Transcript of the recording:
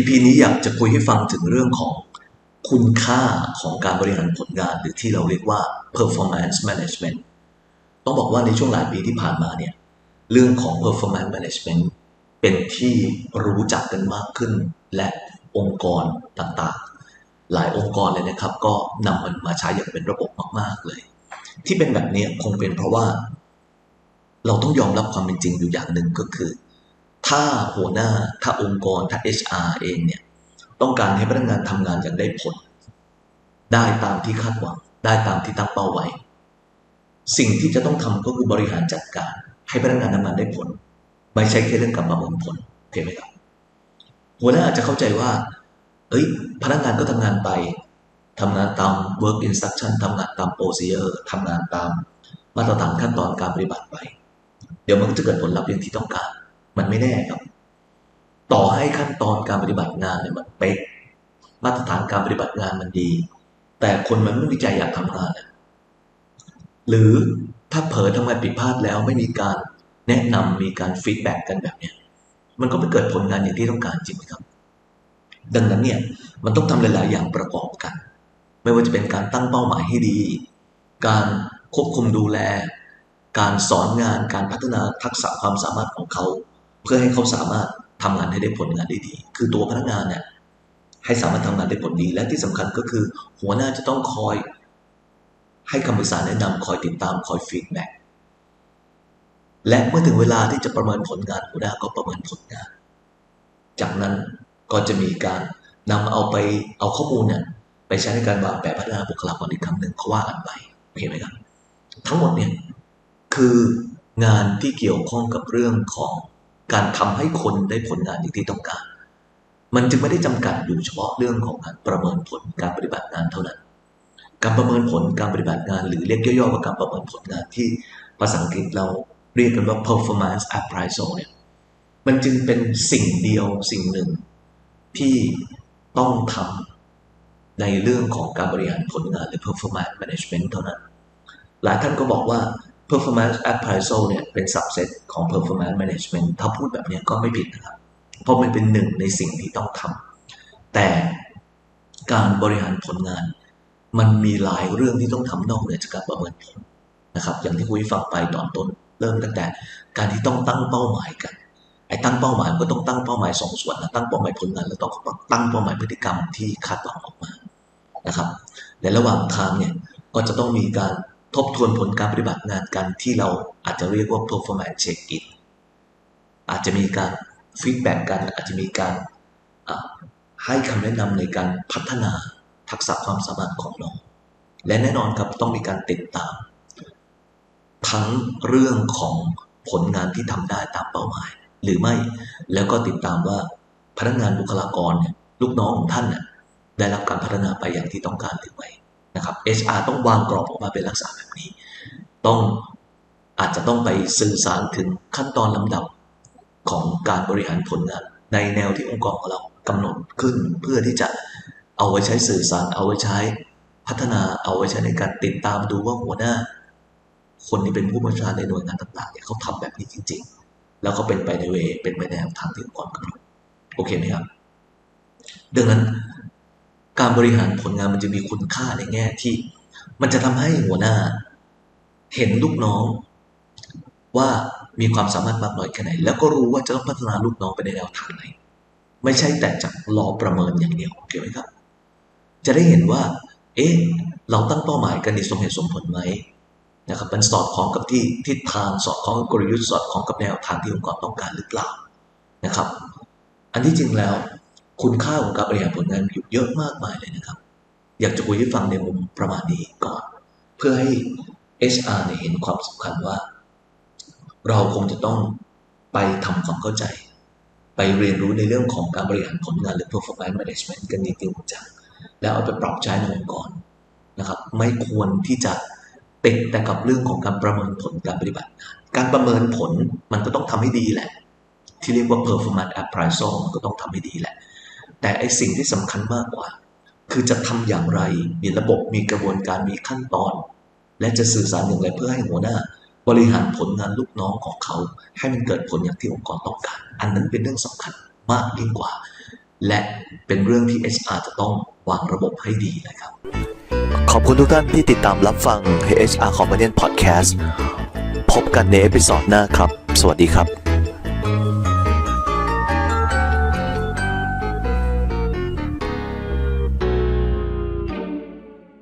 EP นี้อยากจะคุยให้ฟังถึงเรื่องของคุณค่าของการบริหารผลงาน หรือที่เราเรียกว่า performance management ต้องบอกว่าในช่วงหลายปีที่ผ่านมาเนี่ยเรื่องของ performance management เป็นที่รู้จักกันมากขึ้น และองค์กรต่างๆ หลายองค์กรเลยนะครับ ก็นำมันมาใช้อย่างเป็นระบบมาก ๆ เลย ที่เป็นแบบนี้คงเป็นเพราะว่า เราต้องยอมรับความเป็นจริงอยู่อย่างหนึ่งก็คือ ถ้าหัวหน้าถ้าองค์กรถ้า HR เองเนี่ยต้องการให้พนักงานทำงานอย่างได้ผล ได้ตามที่คาดหวัง ได้ตามที่ตั้งเป้าไว้ สิ่งที่จะต้องทำก็คือบริหารจัดการ ให้พนักงานทำงานได้ผล ไม่ใช่แค่เรื่องการประเมินผลโอเคไหมครับหัวหน้าอาจจะเข้าใจว่า เอ้ย พนักงานก็ทำงานไปทำงานตาม work instruction ทำงานตาม procedure ทำงานตามมาตรฐานขั้นตอนการปฏิบัติไป เดี๋ยวมันก็จะเกิดผลลัพธ์อย่างที่ต้องการ มันไม่แน่ครับ ต่อให้ขั้นตอนการปฏิบัติงานเนี่ยมันเป๊ะมาตรฐานการปฏิบัติงานมันดี แต่คนมันไม่มีใจอยากทำงานนะหรือถ้าเผลอทำงานผิดพลาดแล้วไม่มีการแนะนำมีการฟีดแบ็กกันแบบเนี้ยมันก็ไม่เกิดผลงานอย่างที่ต้องการจริงไหมครับ ดังนั้นเนี่ยมันต้องทำหลาย ๆ อย่างประกอบกัน ไม่ว่าจะเป็นการตั้งเป้าหมายให้ดี การควบคุมดูแล การสอนงานการพัฒนาทักษะความสามารถของเขา เพื่อให้เขาสามารถทำงานให้ได้ผลงานได้ดี คือตัวพนักงานเนี่ยให้สามารถทำงานได้ผลดี และที่สำคัญก็คือ หัวหน้าจะต้องคอย ให้คำปรึกษาแนะนำคอยติดตามคอยฟีดแบ็กและเมื่อถึงเวลาที่จะประเมินผลงานหัวหน้าก็ประเมินผลงาน จากนั้นก็จะมีการนำเอาไปเอาข้อมูลเนี่ยไปใช้ในการวางแผนพัฒนาบุคลากรอีกครั้งหนึ่งเขาว่ากันไปโอเคไหมครับ ทั้งหมดเนี่ยคืองานที่เกี่ยวข้องกับเรื่องของ การทำให้คนได้ผลงานอย่างที่ต้องการ มันจึงไม่ได้จำกัดอยู่เฉพาะเรื่องของการประเมินผลการปฏิบัติงานเท่านั้น การประเมินผลการปฏิบัติงาน หรือเรียกย่อๆว่าการประเมินผลงานที่ภาษาอังกฤษเราเรียกกันว่า performance appraisal เนี่ยมันจึงเป็นสิ่งเดียวสิ่งหนึ่ง ที่ต้องทำในเรื่องของการบริหารผลงานหรือ performance management เท่านั้น หลายท่านก็บอกว่า performance appraisal เนี่ยเป็น subset ของ performance management ถ้าพูดแบบนี้ก็ไม่ผิดนะครับ เพราะมันเป็นหนึ่งในสิ่งที่ต้องทำแต่การบริหารผลงาน มันมีหลายเรื่องที่ต้องทำนอกเหนือจากการประเมินผลนะครับ อย่างที่คุยฟังไปตอนต้นเริ่มตั้งแต่ การที่ต้องตั้งเป้าหมายกันไอ้ตั้งเป้าหมายก็ต้องตั้งเป้าหมายสองส่วนนะตั้งเป้าหมายผลงานแล้วต้องตั้งเป้าหมายพฤติกรรมที่คาดหวังออกมานะครับในระหว่างทางเนี่ยก็จะต้องมีการ ทบทวนผลการปฏิบัติงานกันที่เราอาจจะเรียกว่า performance check in อาจจะมีการฟีดแบ็กกันอาจจะมีการให้คำแนะนำในการพัฒนาทักษะความสามารถของเราและแน่นอนครับต้องมีการติดตาม ทั้งเรื่องของผลงานที่ทำได้ตามเป้าหมาย หรือไม่แล้วก็ติดตามว่าพนักงานบุคลากรเนี่ยลูกน้องของท่านน่ยได้รับการพัฒนาไปอย่างที่ต้องการหรือไม่ นะครับ HR ต้องวางกรอบออกมาเป็นลักษณะแบบนี้ ต้องอาจจะต้องไปสื่อสารถึงขั้นตอนลำดับของการบริหารผลงาน ในแนวที่องค์กรของเรากำหนดขึ้น เพื่อที่จะเอาไว้ใช้สื่อสาร เอาไว้ใช้พัฒนาเอาไว้ใช้ในการติดตามดูว่าหัวหน้า คนที่เป็นผู้บัญชาในหน่วยงานต่างๆเนี่ยเขาทำแบบนี้จริง ๆ แล้วก็เป็นไปในเวเป็นไปในแนวทางที่องค์กรกำหนดโอเคไหมครับดังนั้น การบริหารผลงานมันจะมีคุณค่าในแง่ที่ มันจะทำให้หัวหน้า เห็นลูกน้อง ว่ามีความสามารถมากน้อยแค่ไหน แล้วก็รู้ว่าจะต้องพัฒนาลูกน้องไปในแนวทางไหน ไม่ใช่แต่จากรอประเมินอย่างเดียวเกี่ยวไหมครับ จะได้เห็นว่า เอ๊ะ เราตั้งเป้าหมายกันในสมเหตุสมผลไหมนะครับมันสอดคล้องกับที่ทิศทางสอดคล้องกับกลยุทธ์สอดคล้องกับแนวทางที่องค์กรต้องการหรือเปล่านะครับ อันที่จริงแล้ว คุณค่าของการบริหารผลงานอยู่เยอะมากมายเลยนะครับ อยากจะคุยให้ฟังในมุมประมาณนี้ก่อน เพื่อให้ HR เนี่ยเห็นความสำคัญว่า เราคงจะต้องไปทำความเข้าใจ ไปเรียนรู้ในเรื่องของการบริหารผลงานหรือ performance management กันจริงจังแล้วเอาไปปรับใช้ในองค์กรนะครับ ไม่ควรที่จะติดแต่กับเรื่องของการประเมินผลการปฏิบัติงานการประเมินผลมันก็ต้องทำให้ดีแหละ ที่เรียกว่า performance appraisal มันก็ต้องทำให้ดีแหละ แต่ไอสิ่งที่สำคัญมากกว่า คือจะทำอย่างไร มีระบบมีกระบวนการมีขั้นตอน และจะสื่อสารอย่างไรเพื่อให้หัวหน้า บริหารผลงานลูกน้องของเขา ให้มันเกิดผลอย่างที่องค์กรต้องการ อันนั้นเป็นเรื่องสำคัญมากยิ่งกว่า และเป็นเรื่องที่ HR จะต้องวางระบบให้ดีนะครับ ขอบคุณทุกท่านที่ติดตามรับฟัง HR Companion Podcast พบกันในเอพิ o d ดหน้าครับ สวัสดีครับ